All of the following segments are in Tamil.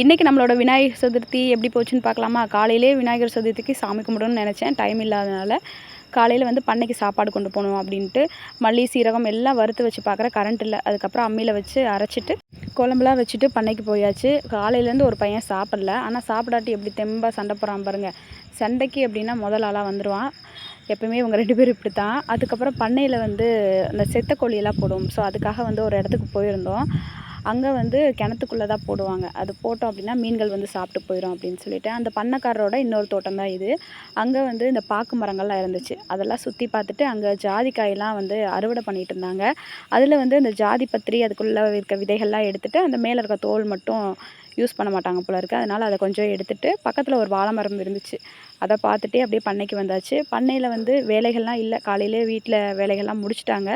இன்றைக்கி நம்மளோட விநாயகர் சதுர்த்தி எப்படி போச்சுன்னு பார்க்கலாமா? காலையிலே விநாயகர் சதுர்த்திக்கு சாமி கும்பிடணும்னு நினச்சேன். டைம் இல்லாதனால காலையில் வந்து பண்ணைக்கு சாப்பாடு கொண்டு போகணும் அப்படின்ட்டு மல்லி சீரகம் எல்லாம் வறுத்து வச்சு பார்க்குற கரண்ட் இல்லை. அதுக்கப்புறம் அம்மியில் வச்சு அரைச்சிட்டு குழம்புலாம் வச்சுட்டு பண்ணைக்கு போயாச்சு. காலையிலேருந்து ஒரு பையன் சாப்பிடல. ஆனால் சாப்பிடாட்டி எப்படி தெம்பாக சண்டை போகிறான் பாருங்கள் சண்டைக்கு அப்படின்னா முதல் ஆளாக வந்துடுவான் எப்பவுமே இவங்க ரெண்டு பேரும் இப்படி தான் அதுக்கப்புறம் பண்ணையில் வந்து அந்த செத்த கோழியெல்லாம் போடுவோம் ஸோ அதுக்காக வந்து ஒரு இடத்துக்கு போயிருந்தோம். அங்கே வந்து கிணத்துக்குள்ளே தான் போடுவாங்க. அது போட்டோம் அப்படின்னா மீன்கள் வந்து சாப்பிட்டு போயிடும் அப்படின்னு சொல்லிட்டு அந்த பண்ணைக்காரரோட இன்னொரு தோட்டம் தான் இது. அங்கே வந்து இந்த பாக்கு மரங்கள்லாம் இருந்துச்சு. அதெல்லாம் சுற்றி பார்த்துட்டு அங்கே ஜாதிக்காயெல்லாம் வந்து அறுவடை பண்ணிகிட்டு இருந்தாங்க. அதில் வந்து இந்த ஜாதி பத்திரி அதுக்குள்ளே இருக்க விதைகள்லாம் எடுத்துகிட்டு அந்த மேலே இருக்க தோல் மட்டும் யூஸ் பண்ண மாட்டாங்க போல இருக்குது அதனால் அதை கொஞ்சம் எடுத்துகிட்டு பக்கத்தில் ஒரு வாழை மரம் இருந்துச்சு. அதை பார்த்துட்டே அப்படியே பண்ணைக்கு வந்தாச்சு. பண்ணையில் வந்து வேலைகள்லாம் இல்லை. காலையிலே வீட்டில் வேலைகள்லாம் முடிச்சுட்டாங்க.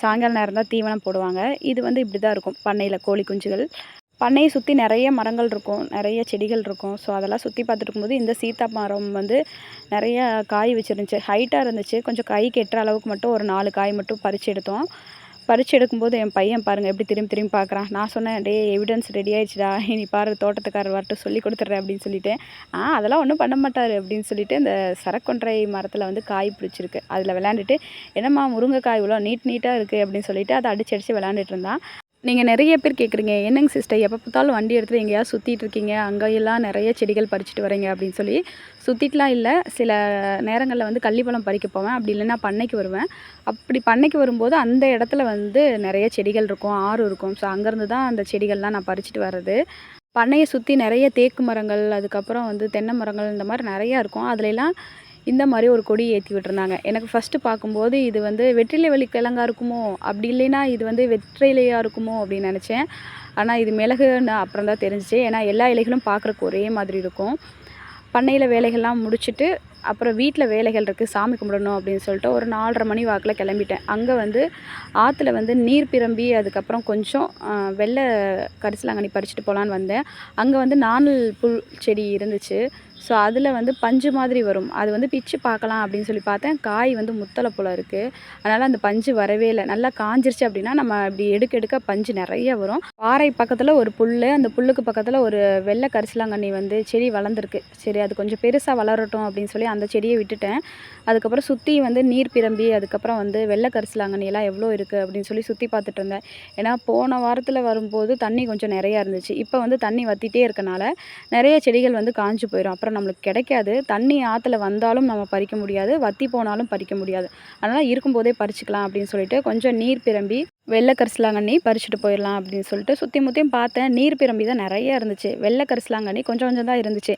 சாயங்கால நேரம் தான் தீவனம் போடுவாங்க. இது வந்து இப்படி தான் இருக்கும். பண்ணையில் கோழி குஞ்சுகள். பண்ணையை சுற்றி நிறைய மரங்கள் இருக்கும். நிறைய செடிகள் இருக்கும். ஸோ அதெல்லாம் சுற்றி பார்த்துட்டு இருக்கும்போது இந்த சீத்தா மரம் வந்து நிறைய காய் வச்சுருந்துச்சு. ஹைட்டாக இருந்துச்சு. கொஞ்சம் கை கெட்டுற அளவுக்கு மட்டும் ஒரு நாலு காய் மட்டும் பறித்து எடுத்தோம். பறித்து எடுக்கும்போது என் பையன் பாருங்கள் எப்படி திரும்பி திரும்பி பார்க்குறான். நான் சொன்னேன் டே எவிடன்ஸ் ரெடி ஆயிடுச்சுடா. நீ பாரு தோட்டத்துக்காரர் வரட்டும் சொல்லி கொடுத்துட்றேன் அப்படின்னு சொல்லிட்டு. ஆ அதெல்லாம் ஒன்றும் பண்ண மாட்டார் அப்படின்னு சொல்லிட்டு இந்த சரக்கொன்றை மரத்தில் வந்து காய் பிடிச்சிருக்கு. அதில் விளையாண்டுட்டு என்னம்மா முருங்கைக்காய் இவ்வளோ நீட் நீட்டாக இருக்குது அப்படின்னு சொல்லிட்டு அதை அடிச்சு அடித்து விளையாண்டுட்டு இருந்தான். நீங்கள் நிறைய பேர் கேட்குறீங்க என்னங்க சிஸ்டர் எப்போ பார்த்தாலும் வண்டி எடுத்துகிட்டு எங்கேயாவது சுற்றிட்டு இருக்கீங்க? அங்கேயெல்லாம் நிறைய செடிகள் பறிச்சுட்டு வரீங்க அப்படின்னு சொல்லி சுற்றிட்டுலாம் இல்லை. சில நேரங்களில் வந்து கள்ளிப்பழம் பறிக்க போவேன். அப்படி இல்லைன்னா பண்ணைக்கு வருவேன். அப்படி பண்ணைக்கு வரும்போது அந்த இடத்துல வந்து நிறைய செடிகள் இருக்கும் ஆறு இருக்கும். ஸோ அங்கேருந்து தான் அந்த செடிகள்லாம் நான் பறிச்சுட்டு வர்றது. பண்ணையை சுற்றி நிறைய தேக்கு மரங்கள் அதுக்கப்புறம் வந்து தென்னை மரங்கள் இந்த மாதிரி நிறையா இருக்கும். அதுலெல்லாம் இந்த மாதிரி ஒரு கொடி ஏற்றி விட்டுருந்தாங்க. எனக்கு ஃபஸ்ட்டு பார்க்கும்போது இது வந்து வெற்றிலை வழி கிழங்கா இருக்குமோ? அப்படி இல்லைன்னா இது வந்து வெற்றிலையாக இருக்குமோ? அப்படின்னு நினச்சேன். ஆனால் இது மிளகுன்னு அப்புறம் தான் தெரிஞ்சிச்சு. ஏன்னா எல்லா இலைகளும் பார்க்குறக்கு ஒரே மாதிரி இருக்கும். பண்ணையில் வேலைகள்லாம் முடிச்சுட்டு அப்புறம் வீட்டில் வேலைகள் இருக்குது சாமி கும்பிடணும் அப்படின்னு சொல்லிட்டு ஒரு நாலரை மணி வாக்கில் கிளம்பிட்டேன். அங்கே வந்து ஆற்றுல வந்து நீர் பிரம்பி அதுக்கப்புறம் கொஞ்சம் வெள்ளை கரிசலாங்கண்ணி பறிச்சுட்டு போகலான்னு வந்தேன். அங்கே வந்து நாணல் புல் செடி இருந்துச்சு. ஸோ அதில் வந்து பஞ்சு மாதிரி வரும். அது வந்து பிச்சு பார்க்கலாம் அப்படின்னு சொல்லி பார்த்தேன். காய் வந்து முத்தலை போல் இருக்குது அதனால் அந்த பஞ்சு வரவே இல்லை. நல்லா காஞ்சிருச்சு அப்படின்னா நம்ம இப்படி எடுக்க எடுக்க பஞ்சு நிறைய வரும். பாறை பக்கத்தில் ஒரு புல் அந்த புல்லுக்கு பக்கத்தில் ஒரு வெள்ளை கரிசலாங்கண்ணி வந்து செடி வளர்ந்துருக்கு. சரி அது கொஞ்சம் பெருசாக வளரட்டும் அப்படின்னு சொல்லி அந்த செடியை விட்டுட்டேன். அதுக்கப்புறம் சுற்றி வந்து நீர் பிரம்பி அதுக்கப்புறம் வந்து வெள்ளை கரிசலாங்கண்ணியெல்லாம் எவ்வளோ இருக்குது அப்படின்னு சொல்லி சுற்றி பார்த்துட்டு இருந்தேன். ஏன்னா போன வாரத்தில் வரும்போது தண்ணி கொஞ்சம் நிறையா இருந்துச்சு. இப்போ வந்து தண்ணி வற்றிட்டே இருக்கனால நிறைய செடிகள் வந்து காஞ்சு போயிடும் அப்புறம் நம்மளுக்கு கிடைக்காது. தண்ணி ஆற்றுல வந்தாலும் நம்ம பறிக்க முடியாது. வற்றி போனாலும் பறிக்க முடியாது. அதனால் இருக்கும்போதே பறிச்சுக்கலாம் அப்படின்னு சொல்லிட்டு கொஞ்சம் நீர் பிரம்பி வெள்ளை கரிசலாங்கண்ணி பறிச்சுட்டு போயிடலாம் அப்படின்னு சொல்லிட்டு சுற்றி முற்றியும் பார்த்தேன். நீர் பிரம்பி தான் நிறைய இருந்துச்சு. வெள்ளை கரிசலாங்கண்ணி கொஞ்சம் கொஞ்சம் தான் இருந்துச்சு.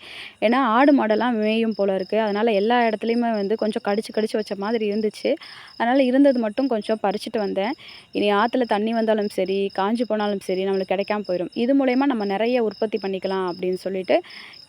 ஏன்னா ஆடு மாடெல்லாம் மேயும் போல் இருக்குது அதனால் எல்லா இடத்துலையுமே வந்து கொஞ்சம் கடிச்சு கடிச்சு வச்ச மாதிரி இருந்துச்சு. அதனால் இருந்தது மட்டும் கொஞ்சம் பறிச்சுட்டு வந்தேன். இனி ஆற்றுல தண்ணி வந்தாலும் சரி காஞ்சி போனாலும் சரி நம்மளுக்கு கிடைக்காம போயிடும் இது மூலயமா நம்ம நிறைய உற்பத்தி பண்ணிக்கலாம் அப்படின்னு சொல்லிட்டு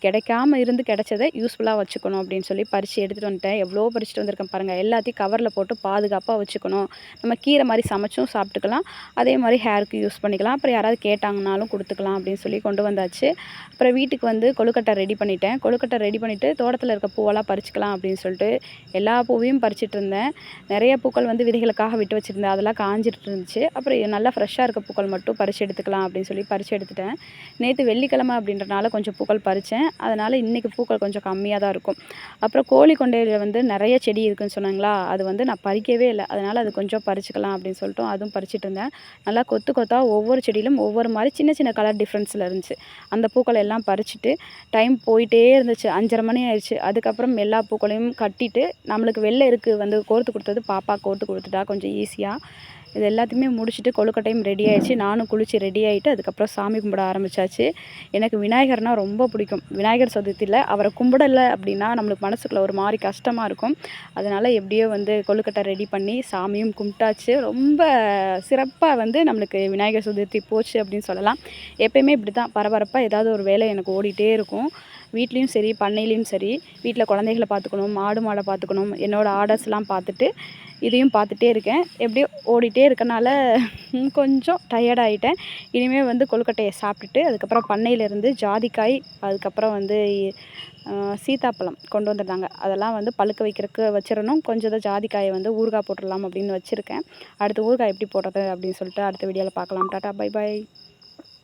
கிடைக்காம இருந்து கிடைச்சதை யூஸ்ஃபுல்லாக வச்சுக்கணும் அப்படின்னு சொல்லி பறித்து எடுத்துகிட்டு வந்துட்டேன். எவ்வளோ பறிச்சுட்டு வந்திருக்கேன் பாருங்கள் எல்லாத்தையும் கவரில் போட்டு பாதுகாப்பாக வச்சுக்கணும். நம்ம கீரை மாதிரி சமைச்சும் சாப்பிட்டுக்கலாம். பண்ணிக்கலாம் அதே மாதிரி ஹேருக்கு யூஸ் பண்ணிக்கலாம். அப்புறம் யாராவது கேட்டாங்கனாலும் கொடுத்துக்கலாம் அப்படின்னு சொல்லி கொண்டு வந்தாச்சு. அப்புறம் வீட்டுக்கு வந்து கொழுக்கட்டை ரெடி பண்ணிட்டேன். கொழுக்கட்டை ரெடி பண்ணிவிட்டு தோட்டத்தில் இருக்க பூவெல்லாம் பறிச்சிக்கலாம் அப்படின்னு சொல்லிட்டு எல்லா பூவையும் பறிச்சிட்டு இருந்தேன். நிறைய பூக்கள் வந்து விதைகளுக்காக விட்டு வச்சுருந்தேன். அதெல்லாம் காஞ்சிட்டு இருந்துச்சு. அப்புறம் நல்லா ஃப்ரெஷ்ஷாக இருக்க பூக்கள் மட்டும் பறித்து எடுத்துக்கலாம் அப்படின்னு சொல்லி பறித்து எடுத்துட்டேன். நேற்று வெள்ளிக்கிழமை அப்படின்றனால கொஞ்சம் பூக்கள் பறித்தேன் அதனால் இன்றைக்கி பூக்கள் கொஞ்சம் கம்மியாக தான் இருக்கும். அப்புறம் கோழி கொண்டையில் வந்து நிறைய செடி இருக்குதுன்னு சொன்னாங்களா? அது வந்து நான் பறிக்கவே இல்லை. அதனால் அது கொஞ்சம் பறிச்சுக்கலாம் அப்படின்னு சொல்லிட்டு அதுவும் பறிச்சுட்டு இருந்தேன் நல்லா கொத்து கொத்தாக ஒவ்வொரு செடியிலும் ஒவ்வொரு மாதிரி சின்ன சின்ன கலர் டிஃப்ரென்ஸில் இருந்துச்சு. அந்த பூக்களை எல்லாம் பறிச்சுட்டு டைம் போயிட்டே இருந்துச்சு. அஞ்சரை மணி ஆயிடுச்சு. அதுக்கப்புறம் எல்லா பூக்களையும் கட்டிட்டு நம்மளுக்கு வெளில இருக்குது வந்து கோர்த்து கொடுத்தது பாப்பா கோர்த்து கொடுத்துட்டா கொஞ்சம் ஈஸியாக இது எல்லாத்தையுமே முடிச்சுட்டு கொழுக்கட்டையும் ரெடி ஆகிடுச்சு நானும் குளித்து ரெடி ஆகிட்டு அதுக்கப்புறம் சாமி கும்பிட ஆரம்பித்தாச்சு எனக்கு விநாயகர்னால் ரொம்ப பிடிக்கும். விநாயகர் சதுர்த்தியில் அவரை கும்பிடலை அப்படின்னா நம்மளுக்கு மனசுக்குள்ளே ஒரு மாதிரி கஷ்டமாக இருக்கும். அதனால் எப்படியோ வந்து கொழுக்கட்டை ரெடி பண்ணி சாமியும் கும்பிட்டாச்சு. ரொம்ப சிறப்பாக வந்து நம்மளுக்கு விநாயகர் சதுர்த்தி போச்சு அப்படின்னு சொல்லலாம். எப்பயுமே இப்படி தான் பரபரப்பாக ஏதாவது ஒரு வேலை எனக்கு ஓடிட்டே இருக்கும். வீட்லேயும் சரி பண்ணையிலையும் சரி வீட்டில் குழந்தைகளை பார்த்துக்கணும் மாடு மாடை பார்த்துக்கணும் என்னோடய ஆர்டர்ஸ்லாம் பார்த்துட்டு இதையும் பார்த்துட்டே இருக்கேன். எப்படியோ ஓடிட்டே இருக்கனால கொஞ்சம் டயர்டாகிட்டேன் இனிமேல் வந்து கொழுக்கட்டையை சாப்பிட்டுட்டு அதுக்கப்புறம் பண்ணையிலேருந்து ஜாதிக்காய் அதுக்கப்புறம் வந்து சீத்தாப்பழம் கொண்டு வந்திருந்தாங்க அதெல்லாம் வந்து பழுக்க வைக்கிறதுக்கு வச்சிடணும். கொஞ்சம் தான் ஜாதிக்காயை வந்து ஊறுகாய் போட்டுடலாம் அப்படின்னு வச்சுருக்கேன். அடுத்து ஊறுகாய் எப்படி போடுறது அப்படின்னு சொல்லிட்டு அடுத்த வீடியோவில் பார்க்கலாம். Tata bye bye